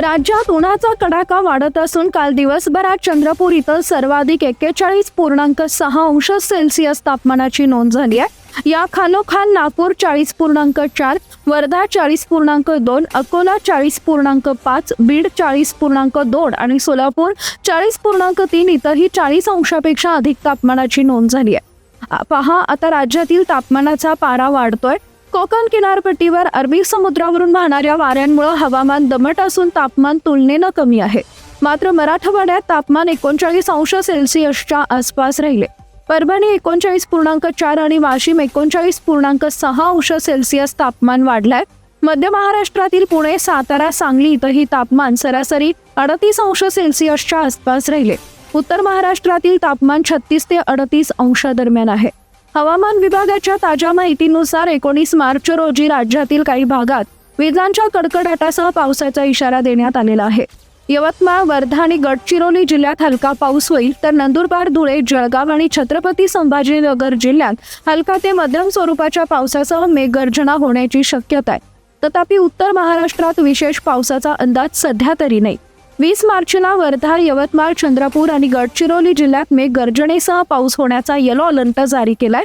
राज्यात उन्हाचा कडाका वाढत असून काल दिवसभरात चंद्रपूर इथं सर्वाधिक एक्केचाळीस पूर्णांक सहा अंश सेल्सिअस तापमानाची नोंद झाली आहे. या खालोखाल नागपूर चाळीस पूर्णांक चार वर्धा चाळीस पूर्णांक दोन अकोला चाळीस पूर्णांक पाच बीड चाळीस पूर्णांक दोन आणि सोलापूर चाळीस पूर्णांक तीन इथंही चाळीस अंशापेक्षा अधिक तापमानाची नोंद झाली आहे. पहा आता राज्यातील तापमानाचा पारा वाढतोय. कोकण किनारपट्टीवर अरबी समुद्रावरून वाहणाऱ्या वाऱ्यांमुळे हवामान दमट असून तापमान तुलनेनं कमी आहे. मात्र मराठवाड्यात तापमान एकोणचाळीस अंश सेल्सिअसच्या आसपास राहिले. परभणी एकोणचाळीस पूर्णांक चार आणि वाशिम एकोणचाळीस पूर्णांक सहा अंश सेल्सिअस तापमान वाढलंय. मध्य महाराष्ट्रातील पुणे सातारा सांगली इथंही तापमान सरासरी अडतीस अंश सेल्सिअसच्या आसपास राहिले. उत्तर महाराष्ट्रातील तापमान छत्तीस ते अडतीस अंशादरम्यान आहे. हवामान विभागाच्या ताज्या माहितीनुसार एकोणीस मार्च रोजी राज्यातील काही भागात विजांच्या कडकडाटासह पावसाचा इशारा देण्यात आलेला आहे. यवतमाळ वर्धा आणि गडचिरोली जिल्ह्यात हलका पाऊस होईल तर नंदुरबार धुळे जळगाव आणि छत्रपती संभाजीनगर जिल्ह्यात हलका ते मध्यम स्वरूपाच्या पावसासह मेघगर्जना होण्याची शक्यता आहे. तथापि उत्तर महाराष्ट्रात विशेष पावसाचा अंदाज सध्या तरी नाही. वीस मार्चला वर्धा यवतमाळ चंद्रपूर आणि गडचिरोली जिल्ह्यात मेघगर्जनेसह पाऊस होण्याचा येलो अलर्ट जारी केलाय.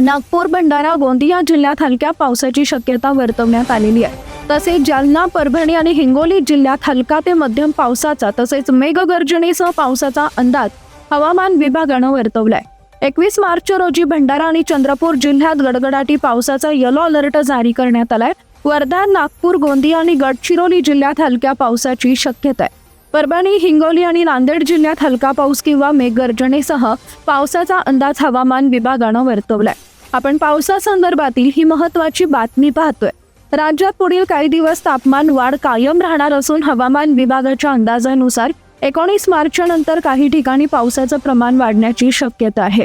नागपूर भंडारा गोंदिया जिल्ह्यात हलक्या पावसाची शक्यता वर्तवण्यात आलेली आहे. तसेच जालना परभणी आणि हिंगोली जिल्ह्यात हलका ते मध्यम पावसाचा तसेच मेघगर्जनेसह पावसाचा अंदाज हवामान विभागानं वर्तवलाय. एकवीस मार्च रोजी भंडारा आणि चंद्रपूर जिल्ह्यात गडगडाटी पावसाचा येलो अलर्ट जारी करण्यात आलाय. वर्धा नागपूर गोंदिया आणि गडचिरोली जिल्ह्यात हलक्या पावसाची शक्यता आहे. परभणी हिंगोली आणि नांदेड जिल्ह्यात हलका पाऊस किंवा मेघगर्जनेसह पावसाचा अंदाज हवामान विभागानं वर्तवलाय. आपण पावसासंदर्भातील ही महत्वाची बातमी पाहतोय. राज्यात पुढील काही दिवस तापमान वाढ कायम राहणार असून हवामान विभागाच्या अंदाजानुसार एकोणीस मार्चनंतर काही ठिकाणी पावसाचं प्रमाण वाढण्याची शक्यता आहे.